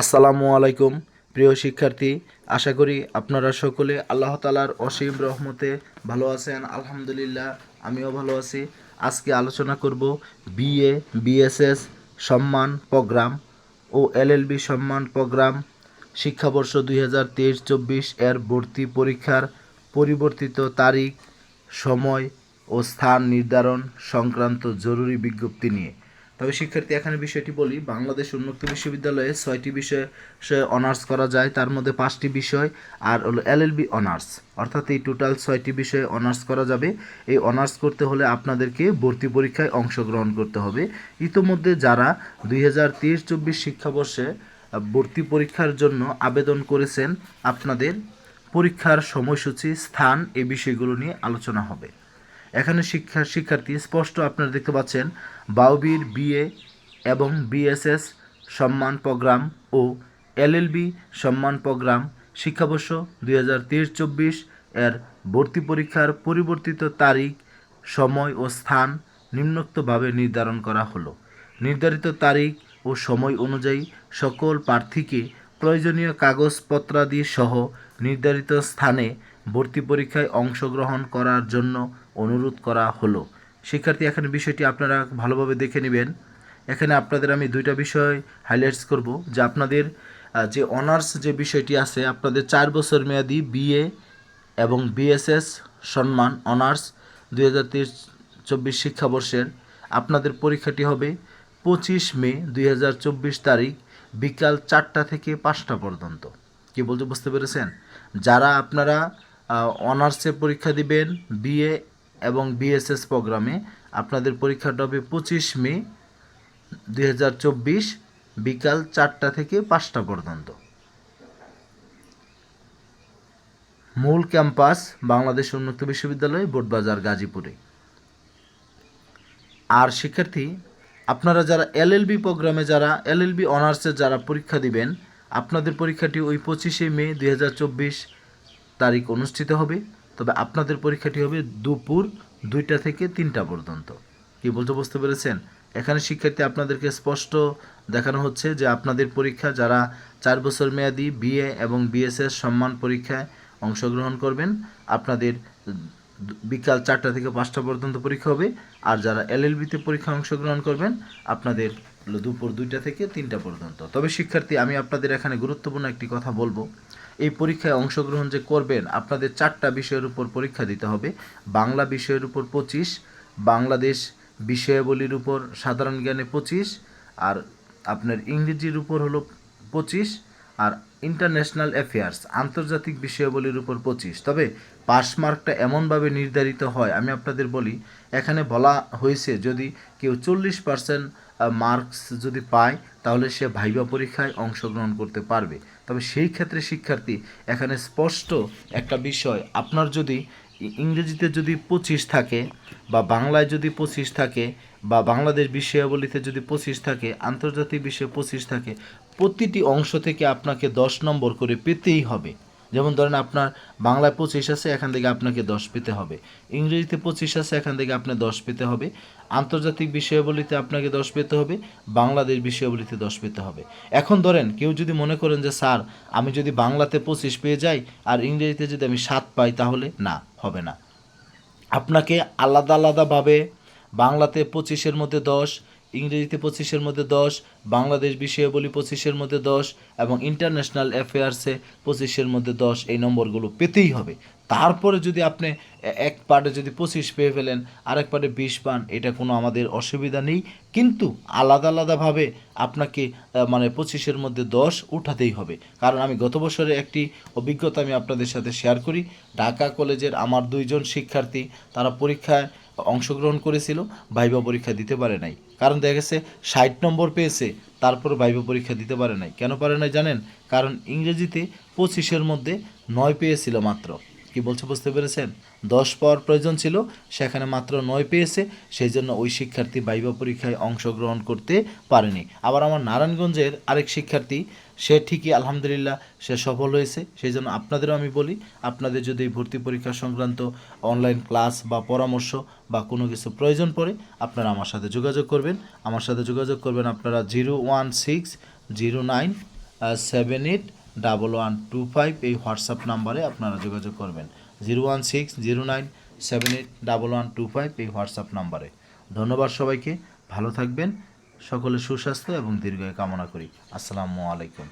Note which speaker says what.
Speaker 1: আসসালামু আলাইকুম, প্রিয় শিক্ষার্থী। আশা করি আপনারা সকলে আল্লাহ তালার অসীম রহমতে ভালো আছেন। আলহামদুলিল্লাহ, আমিও ভালো আছি। আজকে আলোচনা করব বিএ, বিএসএস সম্মান প্রোগ্রাম ও এলএলবি সম্মান প্রোগ্রাম। শিক্ষাবর্ষ দুই হাজার তেইশ চব্বিশ এর ভর্তি পরীক্ষার পরিবর্তিত তারিখ, সময় ও স্থান নির্ধারণ সংক্রান্ত জরুরি বিজ্ঞপ্তি নিয়ে। তবে শিক্ষার্থী, এখানে বিষয়টি বলি, বাংলাদেশ উন্মুক্ত বিশ্ববিদ্যালয়ে ছয়টি বিষয়ে অনার্স করা যায়, তার মধ্যে পাঁচটি বিষয় আর হলো এলএলবি অনার্স। অর্থাৎ এই টোটাল ছয়টি বিষয়ে অনার্স করা যাবে। এই অনার্স করতে হলে আপনাদেরকে ভর্তি পরীক্ষায় অংশগ্রহণ করতে হবে। ইতোমধ্যে যারা দুই হাজার তেইশ চব্বিশ শিক্ষাবর্ষে ভর্তি পরীক্ষার জন্য আবেদন করেছেন, আপনাদের পরীক্ষার সময়সূচি, স্থান এই বিষয়গুলো নিয়ে আলোচনা হবে। এখানে শিক্ষা শিক্ষার্থী স্পষ্ট আপনারা দেখতে পাচ্ছেন, বাউবির বিএ এবং বিএসএস সম্মান প্রোগ্রাম ও এলএলবি সম্মান প্রোগ্রাম শিক্ষাবর্ষ দুই হাজার এর ভর্তি পরীক্ষার পরিবর্তিত তারিখ, সময় ও স্থান নিম্নোক্তভাবে নির্ধারণ করা হলো। নির্ধারিত তারিখ ও সময় অনুযায়ী সকল প্রার্থীকে প্রয়োজনীয় কাগজপত্রাদি সহ নির্ধারিত স্থানে ভর্তি পরীক্ষায় অংশগ্রহণ করার জন্য অনুরোধ করা হলো। শিক্ষার্থী, এখানে বিষয়টি আপনারা ভালোভাবে দেখে নেবেন। এখানে আপনাদের আমি দুইটা বিষয় হাইলাইটস করব, যে আপনাদের যে অনার্স যে বিষয়টি আছে, আপনাদের চার বছর মেয়াদি বিএ এবং বিএসএস সম্মান অনার্স দুই হাজার চব্বিশ শিক্ষাবর্ষের। আপনাদের পরীক্ষাটি হবে পঁচিশ মে দুই হাজার চব্বিশ তারিখ, বিকাল চারটা থেকে পাঁচটা পর্যন্ত। কি বলতে বুঝতে পেরেছেন? যারা আপনারা অনার্সে পরীক্ষা দিবেন বিএ এবং বিএসএস প্রোগ্রামে আপনাদের পরীক্ষাটা হবে পঁচিশ মে দুই হাজার চব্বিশ বিকাল চারটা থেকে পাঁচটা পর্যন্ত। মূল ক্যাম্পাস বাংলাদেশ উন্মুক্ত বিশ্ববিদ্যালয়, বোটবাজার, গাজীপুরে। আর শিক্ষার্থী, আপনারা যারা এলএলবি প্রোগ্রামে যারা এলএলবি অনার্সে যারা পরীক্ষা দিবেন, আপনাদের পরীক্ষাটি ওই পঁচিশে মে দুই হাজার চব্বিশ তারিখ অনুষ্ঠিত হবে। তবে আপনাদের পরীক্ষাটি হবে দুপুর দুইটা থেকে তিনটা পর্যন্ত। কি বলতে বুঝতে পেরেছেন? এখানে শিক্ষার্থী আপনাদেরকে স্পষ্ট দেখানো হচ্ছে যে আপনাদের পরীক্ষা যারা চার বছর মেয়াদি, বিএ এবং বিএসএস সম্মান পরীক্ষায় অংশগ্রহণ করবেন, আপনাদের বিকাল চারটা থেকে পাঁচটা পর্যন্ত পরীক্ষা হবে। আর যারা এলএলবিতে পরীক্ষা অংশগ্রহণ করবেন, আপনাদের দুপুর দুইটা থেকে তিনটা পর্যন্ত। তবে শিক্ষার্থী, আমি আপনাদের এখানে গুরুত্বপূর্ণ একটি কথা বলব। এই পরীক্ষায় অংশগ্রহণ যে করবেন, আপনাদের চারটা বিষয়ের উপর পরীক্ষা দিতে হবে। বাংলা বিষয়ের উপর পঁচিশ, বাংলাদেশ বিষয়াবলীর উপর সাধারণ জ্ঞানে পঁচিশ, আর আপনার ইংরেজির উপর হলো পঁচিশ আর ইন্টারন্যাশনাল অ্যাফেয়ার্স আন্তর্জাতিক বিষয়াবলীর উপর পঁচিশ। তবে পাস মার্কটা এমনভাবে নির্ধারিত হয়, আমি আপনাদের বলি, এখানে বলা হয়েছে যদি কেউ চল্লিশ পার্সেন্ট মার্কস যদি পায়, তাহলে সে ভাইবা পরীক্ষায় অংশগ্রহণ করতে পারবে। তবে সেই ক্ষেত্রে, শিক্ষার্থী, এখানে স্পষ্ট একটা বিষয়, আপনার যদি ইংরেজিতে যদি পঁচিশ থাকে বা বাংলায় যদি পঁচিশ থাকে বা বাংলাদেশ বিষয়াবলীতে যদি পঁচিশ থাকে, আন্তর্জাতিক বিষয়ে পঁচিশ থাকে প্রতিটি অংশ থেকে আপনাকে দশ নম্বর করে পেতেই হবে। যেমন ধরেন আপনার বাংলায় পঁচিশ আছে, এখান থেকে আপনাকে দশ পেতে হবে। ইংরেজিতে পঁচিশ আছে, এখান থেকে আপনি দশ পেতে হবে। আন্তর্জাতিক বিষয়াবলিতে আপনাকে দশ পেতে হবে, বাংলাদেশ বিষয়াবলিতে দশ পেতে হবে। এখন ধরেন কেউ যদি মনে করেন যে, স্যার, আমি যদি বাংলাতে পঁচিশ পেয়ে যাই আর ইংরেজিতে যদি আমি সাত পাই, তাহলে না, হবে না। আপনাকে আলাদা আলাদাভাবে বাংলাতে পঁচিশের মধ্যে দশ ইংরেজিতে পঁচিশের মধ্যে দশ, বাংলাদেশ বিষয়াবলী পঁচিশের মধ্যে দশ এবং ইন্টারন্যাশনাল অ্যাফেয়ার্সে পঁচিশের মধ্যে দশ এই নম্বরগুলো পেতেই হবে। তারপরে যদি আপনি এক পার্টে যদি পঁচিশ পেয়ে ফেলেন, আরেক পার্টে বিশ পান, এটা কোনো আমাদের অসুবিধা নেই। কিন্তু আলাদা আলাদাভাবে আপনাকে মানে পঁচিশের মধ্যে দশ উঠাতেই হবে। কারণ আমি গত বছরে একটি অভিজ্ঞতা আমি আপনাদের সাথে শেয়ার করি। ঢাকা কলেজের আমার দুইজন শিক্ষার্থী, তারা পরীক্ষায় অংশগ্রহণ করেছিল, ভাইবা পরীক্ষা দিতে পারে নাই। কারণ দেখা গেছে, ষাট নম্বর পেয়েছে, তারপর ভাইবা পরীক্ষা দিতে পারে নাই। কেন পারে নাই জানেন? কারণ ইংরেজিতে পঁচিশের মধ্যে নয় পেয়েছিল মাত্র। কি বলছে বুঝতে পেরেছেন? দশ পাওয়ার প্রয়োজন ছিল, সেখানে মাত্র নয় পেয়েছে, সেই জন্য ওই শিক্ষার্থী বাইবা পরীক্ষায় অংশগ্রহণ করতে পারেনি। আবার আমার নারায়ণগঞ্জের আরেক শিক্ষার্থী, সে ঠিকই আলহামদুলিল্লাহ, সে সফল হয়েছে, সেই জন্য আপনাদেরও আমি বলি, আপনাদের যদি ভর্তি পরীক্ষা সংক্রান্ত অনলাইন ক্লাস বা পরামর্শ বা কোনো কিছু প্রয়োজন পড়ে, আপনারা আমার সাথে যোগাযোগ করবেন। আমার সাথে যোগাযোগ করবেন আপনারা zero one six, zero nine seven eight double one two five এই হোয়াটসঅ্যাপ নাম্বারে আপনারা যোগাযোগ করবেন। Zero one six zero nine seven eight double one two five এই হোয়াটসঅ্যাপ নাম্বারে। ধন্যবাদ সবাইকে, ভালো থাকবেন, সকলে সুস্বাস্থ্য এবং দীর্ঘায় কামনা করি। আসসালামু আলাইকুম।